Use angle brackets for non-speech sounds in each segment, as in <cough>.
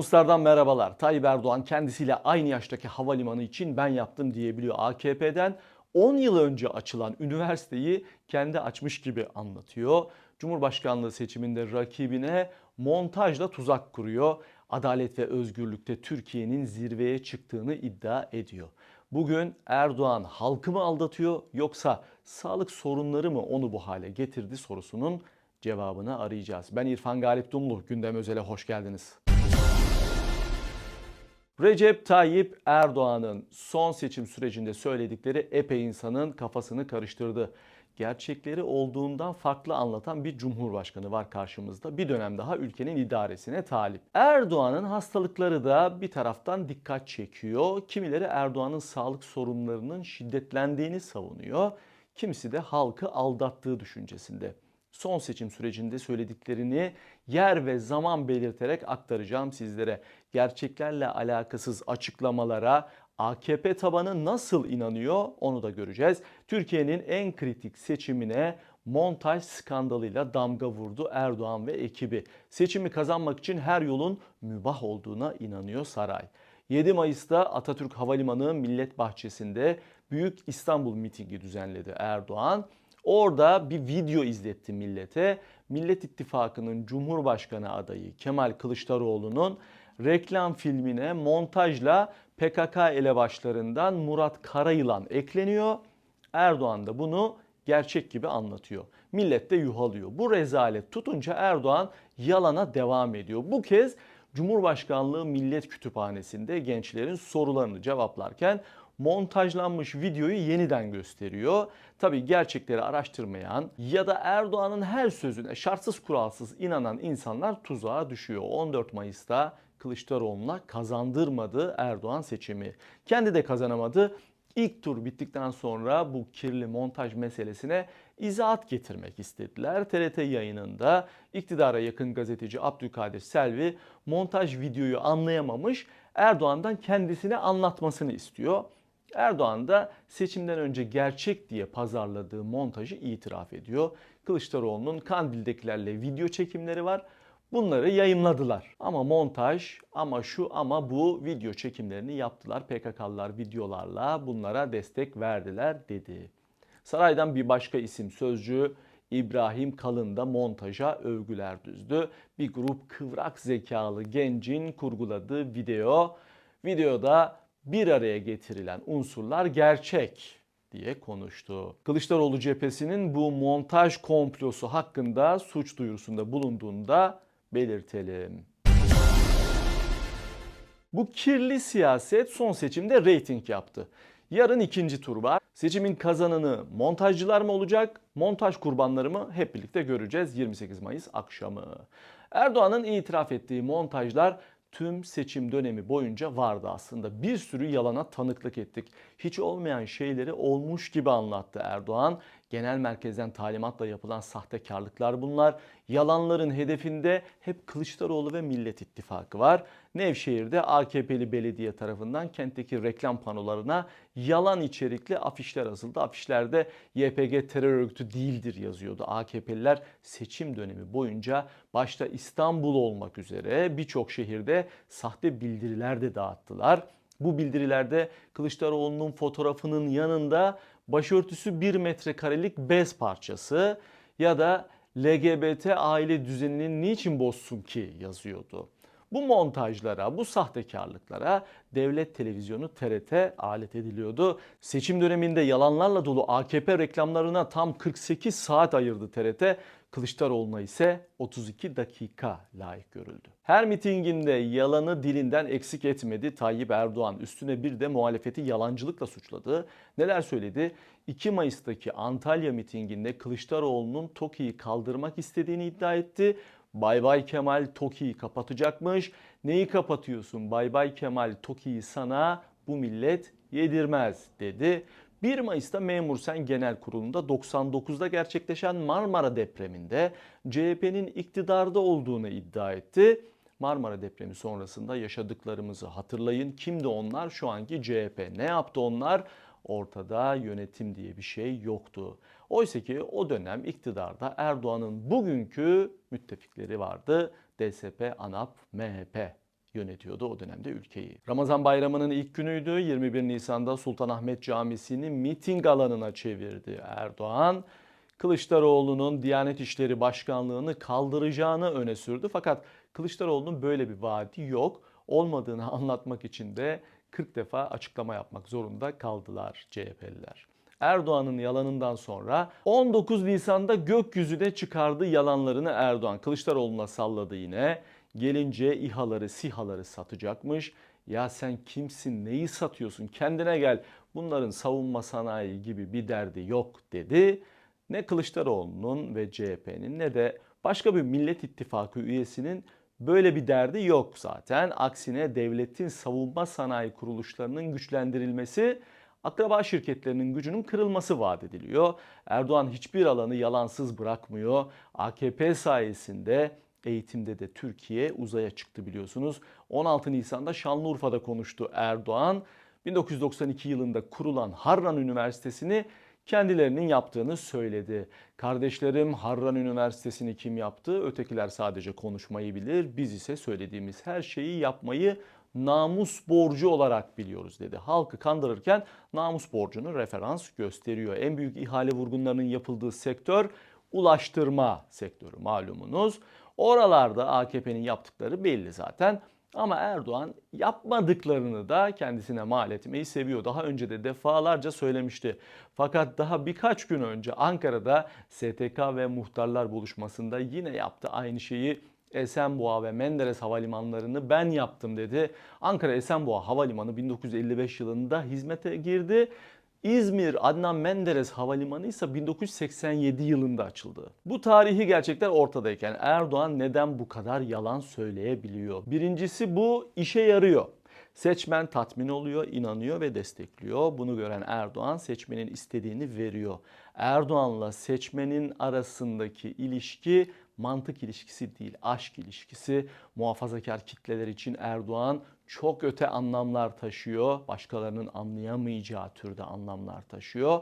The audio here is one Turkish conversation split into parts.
Mustar'dan merhabalar. Tayyip Erdoğan kendisiyle aynı yaştaki havalimanı için ben yaptım diyebiliyor. AKP'den 10 yıl önce açılan üniversiteyi kendi açmış gibi anlatıyor. Cumhurbaşkanlığı seçiminde rakibine montajla tuzak kuruyor. Adalet ve özgürlükte Türkiye'nin zirveye çıktığını iddia ediyor. Bugün Erdoğan halkı mı aldatıyor yoksa sağlık sorunları mı onu bu hale getirdi sorusunun cevabını arayacağız. Ben İrfan Galip Dumlu. Gündem Özel'e hoş geldiniz. Recep Tayyip Erdoğan'ın son seçim sürecinde söyledikleri epey insanın kafasını karıştırdı. Gerçekleri olduğundan farklı anlatan bir cumhurbaşkanı var karşımızda. Bir dönem daha ülkenin idaresine talip. Erdoğan'ın hastalıkları da bir taraftan dikkat çekiyor. Kimileri Erdoğan'ın sağlık sorunlarının şiddetlendiğini savunuyor. Kimisi de halkı aldattığı düşüncesinde son seçim sürecinde söylediklerini yer ve zaman belirterek aktaracağım sizlere. Gerçeklerle alakasız açıklamalara AKP tabanı nasıl inanıyor onu da göreceğiz. Türkiye'nin en kritik seçimine montaj skandalıyla damga vurdu Erdoğan ve ekibi. Seçimi kazanmak için her yolun mübah olduğuna inanıyor saray. 7 Mayıs'ta Atatürk Havalimanı Millet Bahçesi'nde Büyük İstanbul mitingi düzenledi Erdoğan. Orada bir video izletti millete. Millet İttifakı'nın Cumhurbaşkanı adayı Kemal Kılıçdaroğlu'nun reklam filmine montajla PKK elebaşlarından Murat Karayılan ekleniyor. Erdoğan da bunu gerçek gibi anlatıyor. Millet de yuhalıyor. Bu rezalet tutunca Erdoğan yalana devam ediyor. Bu kez Cumhurbaşkanlığı Millet Kütüphanesi'nde gençlerin sorularını cevaplarken montajlanmış videoyu yeniden gösteriyor. Tabi gerçekleri araştırmayan ya da Erdoğan'ın her sözüne şartsız kuralsız inanan insanlar tuzağa düşüyor. 14 Mayıs'ta Kılıçdaroğlu'na kazandırmadı Erdoğan seçimi. Kendi de kazanamadı. İlk tur bittikten sonra bu kirli montaj meselesine izahat getirmek istediler. TRT yayınında iktidara yakın gazeteci Abdülkadir Selvi montaj videoyu anlayamamış Erdoğan'dan kendisine anlatmasını istiyor. Erdoğan da seçimden önce gerçek diye pazarladığı montajı itiraf ediyor. Kılıçdaroğlu'nun Kandil'dekilerle video çekimleri var. Bunları yayımladılar. Ama montaj ama şu ama bu video çekimlerini yaptılar. PKK'lılar videolarla bunlara destek verdiler dedi. Saraydan bir başka isim sözcü İbrahim Kalın da montaja övgüler düzdü. Bir grup kıvrak zekalı gencin kurguladığı video. Videoda bir araya getirilen unsurlar gerçek diye konuştu. Kılıçdaroğlu cephesinin bu montaj komplosu hakkında suç duyurusunda bulunduğunda belirtelim. Bu kirli siyaset son seçimde reyting yaptı. Yarın ikinci tur var. Seçimin kazananı montajcılar mı olacak, montaj kurbanları mı hep birlikte göreceğiz 28 Mayıs akşamı. Erdoğan'ın itiraf ettiği montajlar tüm seçim dönemi boyunca vardı aslında. Bir sürü yalana tanıklık ettik. Hiç olmayan şeyleri olmuş gibi anlattı Erdoğan. Genel merkezden talimatla yapılan sahtekarlıklar bunlar. Yalanların hedefinde hep Kılıçdaroğlu ve Millet İttifakı var. Nevşehir'de AKP'li belediye tarafından kentteki reklam panolarına yalan içerikli afişler asıldı. Afişlerde YPG terör örgütü değildir yazıyordu. AKP'liler seçim dönemi boyunca başta İstanbul olmak üzere birçok şehirde sahte bildiriler de dağıttılar. Bu bildirilerde Kılıçdaroğlu'nun fotoğrafının yanında başörtüsü 1 metrekarelik bez parçası ya da LGBT aile düzenini niçin bozsun ki yazıyordu. Bu montajlara, bu sahtekarlıklara devlet televizyonu TRT alet ediliyordu. Seçim döneminde yalanlarla dolu AKP reklamlarına tam 48 saat ayırdı TRT. Kılıçdaroğlu'na ise 32 dakika layık görüldü. Her mitinginde yalanı dilinden eksik etmedi Tayyip Erdoğan. Üstüne bir de muhalefeti yalancılıkla suçladı. Neler söyledi? 2 Mayıs'taki Antalya mitinginde Kılıçdaroğlu'nun TOKİ'yi kaldırmak istediğini iddia etti. Bay Bay Kemal TOKİ'yi kapatacakmış. Neyi kapatıyorsun Bay Bay Kemal TOKİ'yi sana bu millet yedirmez dedi. 1 Mayıs'ta Memur Sen Genel Kurulu'nda 99'da gerçekleşen Marmara depreminde CHP'nin iktidarda olduğunu iddia etti. Marmara depremi sonrasında yaşadıklarımızı hatırlayın. Kimdi onlar? Şu anki CHP. Ne yaptı onlar? Ortada yönetim diye bir şey yoktu. Oysa ki o dönem iktidarda Erdoğan'ın bugünkü müttefikleri vardı. DSP, ANAP, MHP. yönetiyordu o dönemde ülkeyi. Ramazan bayramının ilk günüydü. 21 Nisan'da Sultanahmet Camisi'ni miting alanına çevirdi Erdoğan. Kılıçdaroğlu'nun Diyanet İşleri Başkanlığı'nı kaldıracağını öne sürdü. Fakat Kılıçdaroğlu'nun böyle bir vaadi yok. Olmadığını <laughs> anlatmak için de 40 defa açıklama yapmak zorunda kaldılar CHP'liler. Erdoğan'ın yalanından sonra 19 Nisan'da gökyüzüne çıkardı yalanlarını Erdoğan. Kılıçdaroğlu'na salladı yine. Gelince İHA'ları, SİHA'ları satacakmış. Ya sen kimsin, neyi satıyorsun, kendine gel. Bunların savunma sanayi gibi bir derdi yok dedi. Ne Kılıçdaroğlu'nun ve CHP'nin ne de başka bir Millet İttifakı üyesinin böyle bir derdi yok zaten. Aksine devletin savunma sanayi kuruluşlarının güçlendirilmesi akraba şirketlerinin gücünün kırılması vaat ediliyor. Erdoğan hiçbir alanı yalansız bırakmıyor. AKP sayesinde eğitimde de Türkiye uzaya çıktı biliyorsunuz. 16 Nisan'da Şanlıurfa'da konuştu Erdoğan. 1992 yılında kurulan Harran Üniversitesi'ni kendilerinin yaptığını söyledi. Kardeşlerim Harran Üniversitesi'ni kim yaptı? Ötekiler sadece konuşmayı bilir. Biz ise söylediğimiz her şeyi yapmayı namus borcu olarak biliyoruz dedi. Halkı kandırırken namus borcunu referans gösteriyor. En büyük ihale vurgunlarının yapıldığı sektör ulaştırma sektörü malumunuz. Oralarda AKP'nin yaptıkları belli zaten. Ama Erdoğan yapmadıklarını da kendisine mal etmeyi seviyor. Daha önce de defalarca söylemişti. Fakat daha birkaç gün önce Ankara'da STK ve muhtarlar buluşmasında yine yaptı aynı şeyi. Esenboğa ve Menderes havalimanlarını ben yaptım dedi. Ankara Esenboğa Havalimanı 1955 yılında hizmete girdi. İzmir Adnan Menderes Havalimanı ise 1987 yılında açıldı. Bu tarihi gerçekler ortadayken Erdoğan neden bu kadar yalan söyleyebiliyor? Birincisi bu işe yarıyor. Seçmen tatmin oluyor, inanıyor ve destekliyor. Bunu gören Erdoğan seçmenin istediğini veriyor. Erdoğan'la seçmenin arasındaki ilişki mantık ilişkisi değil, aşk ilişkisi. Muhafazakar kitleler için Erdoğan çok öte anlamlar taşıyor. Başkalarının anlayamayacağı türde anlamlar taşıyor.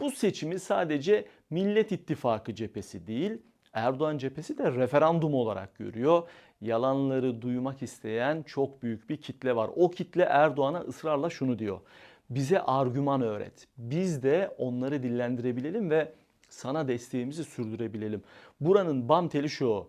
Bu seçimi sadece Millet İttifakı cephesi değil, Erdoğan cephesi de referandum olarak görüyor. Yalanları duymak isteyen çok büyük bir kitle var. O kitle Erdoğan'a ısrarla şunu diyor. Bize argüman öğret. Biz de onları dillendirebilelim ve sana desteğimizi sürdürebilelim. Buranın bam teli şu.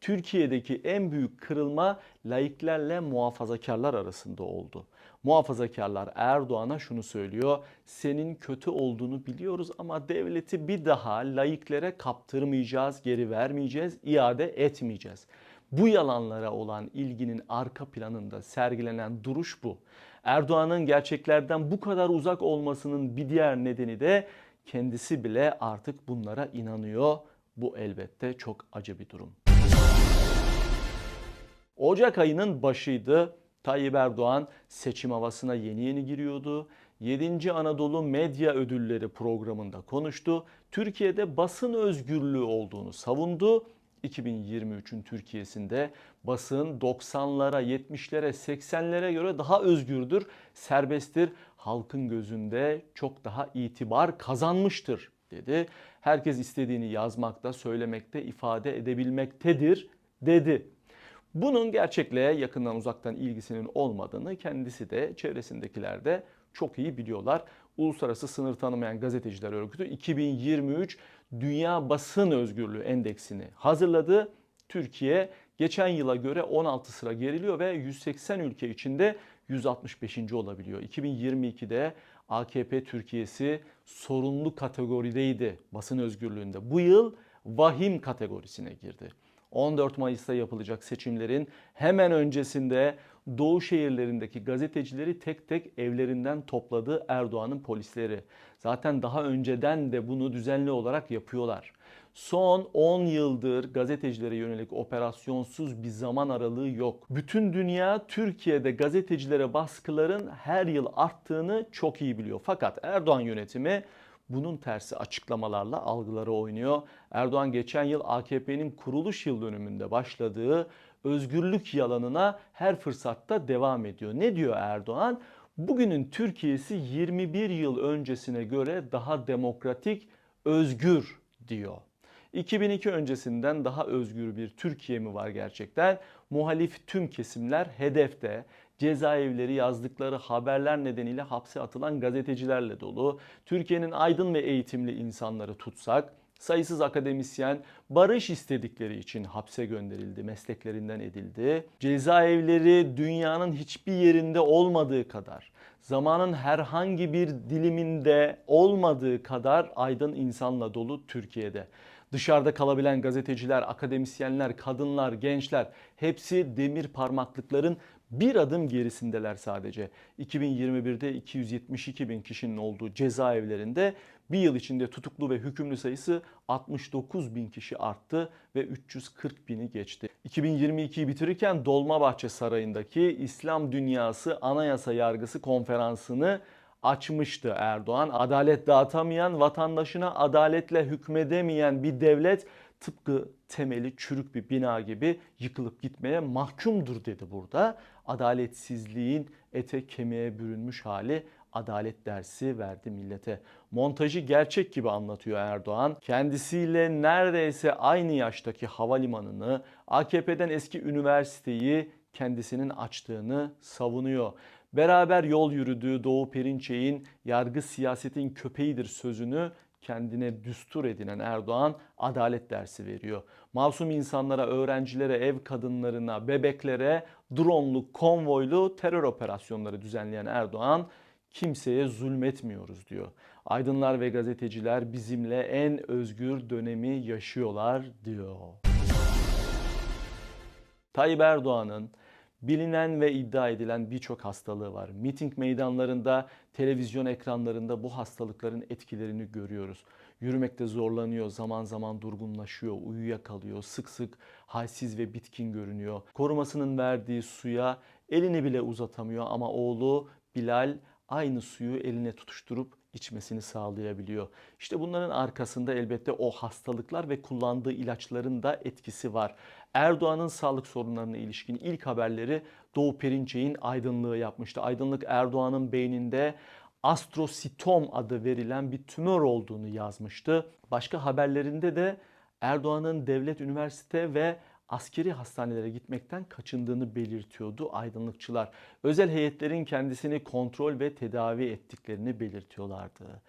Türkiye'deki en büyük kırılma laiklerle muhafazakarlar arasında oldu. Muhafazakarlar Erdoğan'a şunu söylüyor. Senin kötü olduğunu biliyoruz ama devleti bir daha laiklere kaptırmayacağız, geri vermeyeceğiz, iade etmeyeceğiz. Bu yalanlara olan ilginin arka planında sergilenen duruş bu. Erdoğan'ın gerçeklerden bu kadar uzak olmasının bir diğer nedeni de kendisi bile artık bunlara inanıyor. Bu elbette çok acı bir durum. Ocak ayının başıydı. Tayyip Erdoğan seçim havasına yeni yeni giriyordu. 7. Anadolu Medya Ödülleri programında konuştu. Türkiye'de basın özgürlüğü olduğunu savundu. 2023'ün Türkiye'sinde basın 90'lara, 70'lere, 80'lere göre daha özgürdür, serbesttir. Halkın gözünde çok daha itibar kazanmıştır dedi. Herkes istediğini yazmakta, söylemekte, ifade edebilmektedir dedi. Bunun gerçekliğe yakından uzaktan ilgisinin olmadığını kendisi de çevresindekiler de çok iyi biliyorlar. Uluslararası Sınır Tanımayan Gazeteciler Örgütü 2023 Dünya Basın Özgürlüğü Endeksini hazırladı. Türkiye geçen yıla göre 16 sıra geriliyor ve 180 ülke içinde 165. olabiliyor. 2022'de AKP Türkiye'si sorunlu kategorideydi basın özgürlüğünde. Bu yıl vahim kategorisine girdi. 14 Mayıs'ta yapılacak seçimlerin hemen öncesinde Doğu şehirlerindeki gazetecileri tek tek evlerinden topladı Erdoğan'ın polisleri. Zaten daha önceden de bunu düzenli olarak yapıyorlar. Son 10 yıldır gazetecilere yönelik operasyonsuz bir zaman aralığı yok. Bütün dünya Türkiye'de gazetecilere baskıların her yıl arttığını çok iyi biliyor. Fakat Erdoğan yönetimi bunun tersi açıklamalarla algıları oynuyor. Erdoğan geçen yıl AKP'nin kuruluş yıl dönümünde başladığı özgürlük yalanına her fırsatta devam ediyor. Ne diyor Erdoğan? Bugünün Türkiye'si 21 yıl öncesine göre daha demokratik, özgür diyor. 2002 öncesinden daha özgür bir Türkiye mi var gerçekten? Muhalif tüm kesimler hedefte. Cezaevleri yazdıkları haberler nedeniyle hapse atılan gazetecilerle dolu. Türkiye'nin aydın ve eğitimli insanları tutsak, sayısız akademisyen barış istedikleri için hapse gönderildi, mesleklerinden edildi. Cezaevleri dünyanın hiçbir yerinde olmadığı kadar, zamanın herhangi bir diliminde olmadığı kadar aydın insanla dolu Türkiye'de. Dışarıda kalabilen gazeteciler, akademisyenler, kadınlar, gençler hepsi demir parmaklıkların bir adım gerisindeler sadece. 2021'de 272 bin kişinin olduğu cezaevlerinde bir yıl içinde tutuklu ve hükümlü sayısı 69 bin kişi arttı ve 340 bini geçti. 2022'yi bitirirken Dolmabahçe Sarayı'ndaki İslam Dünyası Anayasa Yargısı konferansını açmıştı Erdoğan. Adalet dağıtamayan, vatandaşına adaletle hükmedemeyen bir devlet tıpkı temeli çürük bir bina gibi yıkılıp gitmeye mahkumdur dedi burada. Adaletsizliğin ete kemiğe bürünmüş hali adalet dersi verdi millete. Montajı gerçek gibi anlatıyor Erdoğan. Kendisiyle neredeyse aynı yaştaki havalimanını, AKP'den eski üniversiteyi kendisinin açtığını savunuyor. Beraber yol yürüdüğü Doğu Perinçek'in yargı siyasetin köpeğidir sözünü kendine düstur edinen Erdoğan adalet dersi veriyor. Masum insanlara, öğrencilere, ev kadınlarına, bebeklere dronlu, konvoylu terör operasyonları düzenleyen Erdoğan kimseye zulmetmiyoruz diyor. Aydınlar ve gazeteciler bizimle en özgür dönemi yaşıyorlar diyor. Tayyip Erdoğan'ın bilinen ve iddia edilen birçok hastalığı var. Miting meydanlarında, televizyon ekranlarında bu hastalıkların etkilerini görüyoruz. Yürümekte zorlanıyor, zaman zaman durgunlaşıyor, uyuyakalıyor, sık sık halsiz ve bitkin görünüyor. Korumasının verdiği suya elini bile uzatamıyor ama oğlu Bilal aynı suyu eline tutuşturup içmesini sağlayabiliyor. İşte bunların arkasında elbette o hastalıklar ve kullandığı ilaçların da etkisi var. Erdoğan'ın sağlık sorunlarına ilişkin ilk haberleri Doğu Perinçek'in aydınlığı yapmıştı. Aydınlık Erdoğan'ın beyninde astrositom adı verilen bir tümör olduğunu yazmıştı. Başka haberlerinde de Erdoğan'ın devlet üniversite ve askeri hastanelere gitmekten kaçındığını belirtiyordu aydınlıkçılar. Özel heyetlerin kendisini kontrol ve tedavi ettiklerini belirtiyorlardı.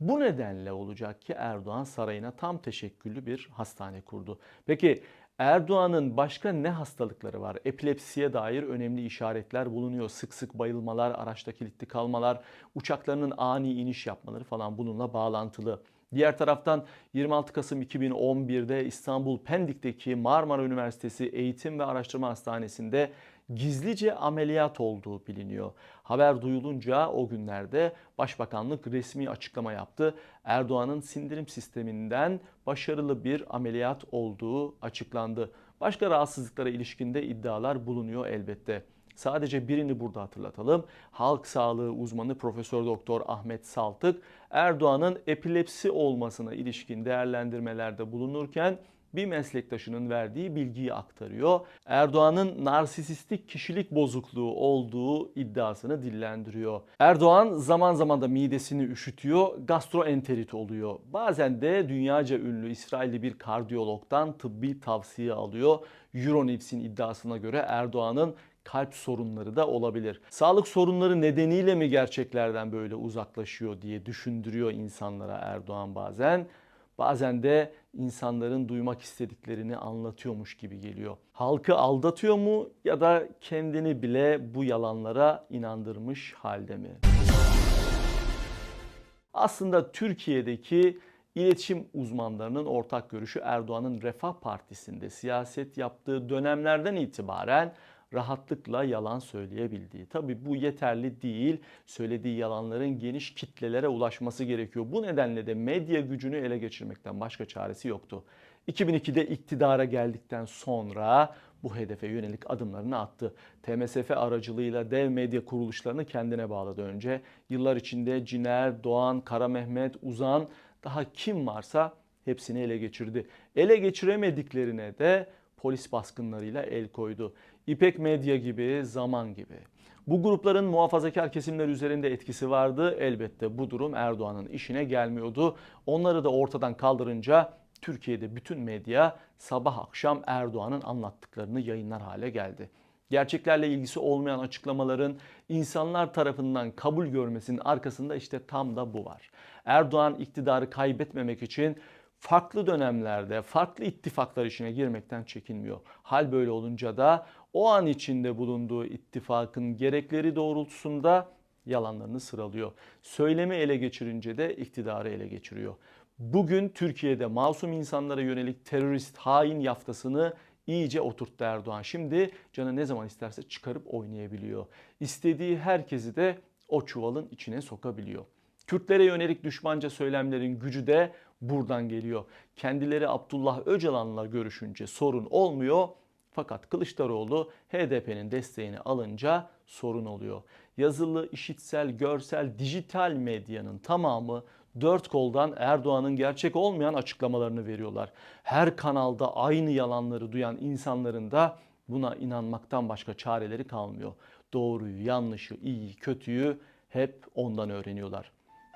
Bu nedenle olacak ki Erdoğan sarayına tam teşekküllü bir hastane kurdu. Peki Erdoğan'ın başka ne hastalıkları var? Epilepsiye dair önemli işaretler bulunuyor. Sık sık bayılmalar, araçta kilitli kalmalar, uçaklarının ani iniş yapmaları falan bununla bağlantılı. Diğer taraftan 26 Kasım 2011'de İstanbul Pendik'teki Marmara Üniversitesi Eğitim ve Araştırma Hastanesi'nde gizlice ameliyat olduğu biliniyor. Haber duyulunca o günlerde Başbakanlık resmi açıklama yaptı. Erdoğan'ın sindirim sisteminden başarılı bir ameliyat olduğu açıklandı. Başka rahatsızlıklara ilişkinde iddialar bulunuyor elbette. Sadece birini burada hatırlatalım. Halk sağlığı uzmanı Profesör Doktor Ahmet Saltık Erdoğan'ın epilepsi olmasına ilişkin değerlendirmelerde bulunurken bir meslektaşının verdiği bilgiyi aktarıyor. Erdoğan'ın narsisistik kişilik bozukluğu olduğu iddiasını dillendiriyor. Erdoğan zaman zaman da midesini üşütüyor, gastroenterit oluyor. Bazen de dünyaca ünlü İsrailli bir kardiyologdan tıbbi tavsiye alıyor. Euronews'in iddiasına göre Erdoğan'ın kalp sorunları da olabilir. Sağlık sorunları nedeniyle mi gerçeklerden böyle uzaklaşıyor diye düşündürüyor insanlara Erdoğan bazen. Bazen de insanların duymak istediklerini anlatıyormuş gibi geliyor. Halkı aldatıyor mu ya da kendini bile bu yalanlara inandırmış halde mi? Aslında Türkiye'deki iletişim uzmanlarının ortak görüşü Erdoğan'ın Refah Partisi'nde siyaset yaptığı dönemlerden itibaren rahatlıkla yalan söyleyebildiği. Tabi bu yeterli değil. Söylediği yalanların geniş kitlelere ulaşması gerekiyor. Bu nedenle de medya gücünü ele geçirmekten başka çaresi yoktu. 2002'de iktidara geldikten sonra bu hedefe yönelik adımlarını attı. TMSF aracılığıyla dev medya kuruluşlarını kendine bağladı önce. Yıllar içinde Ciner, Doğan, Kara Mehmet, Uzan daha kim varsa hepsini ele geçirdi. Ele geçiremediklerine de polis baskınlarıyla el koydu. İpek Medya gibi, Zaman gibi. Bu grupların muhafazakar kesimler üzerinde etkisi vardı. Elbette bu durum Erdoğan'ın işine gelmiyordu. Onları da ortadan kaldırınca Türkiye'de bütün medya sabah akşam Erdoğan'ın anlattıklarını yayınlar hale geldi. Gerçeklerle ilgisi olmayan açıklamaların insanlar tarafından kabul görmesinin arkasında işte tam da bu var. Erdoğan iktidarı kaybetmemek için farklı dönemlerde farklı ittifaklar işine girmekten çekinmiyor. Hal böyle olunca da o an içinde bulunduğu ittifakın gerekleri doğrultusunda yalanlarını sıralıyor. Söylemi ele geçirince de iktidarı ele geçiriyor. Bugün Türkiye'de masum insanlara yönelik terörist hain yaftasını iyice oturttu Erdoğan. Şimdi canı ne zaman isterse çıkarıp oynayabiliyor. İstediği herkesi de o çuvalın içine sokabiliyor. Kürtlere yönelik düşmanca söylemlerin gücü de buradan geliyor. Kendileri Abdullah Öcalan'la görüşünce sorun olmuyor. Fakat Kılıçdaroğlu HDP'nin desteğini alınca sorun oluyor. Yazılı, işitsel, görsel, dijital medyanın tamamı dört koldan Erdoğan'ın gerçek olmayan açıklamalarını veriyorlar. Her kanalda aynı yalanları duyan insanların da buna inanmaktan başka çareleri kalmıyor. Doğruyu, yanlışı, iyiyi, kötüyü hep ondan öğreniyorlar.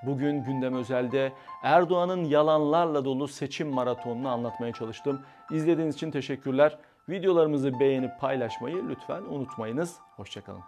Bugün gündem özelde Erdoğan'ın yalanlarla dolu seçim maratonunu anlatmaya çalıştım. İzlediğiniz için teşekkürler. Videolarımızı beğenip paylaşmayı lütfen unutmayınız. Hoşçakalın.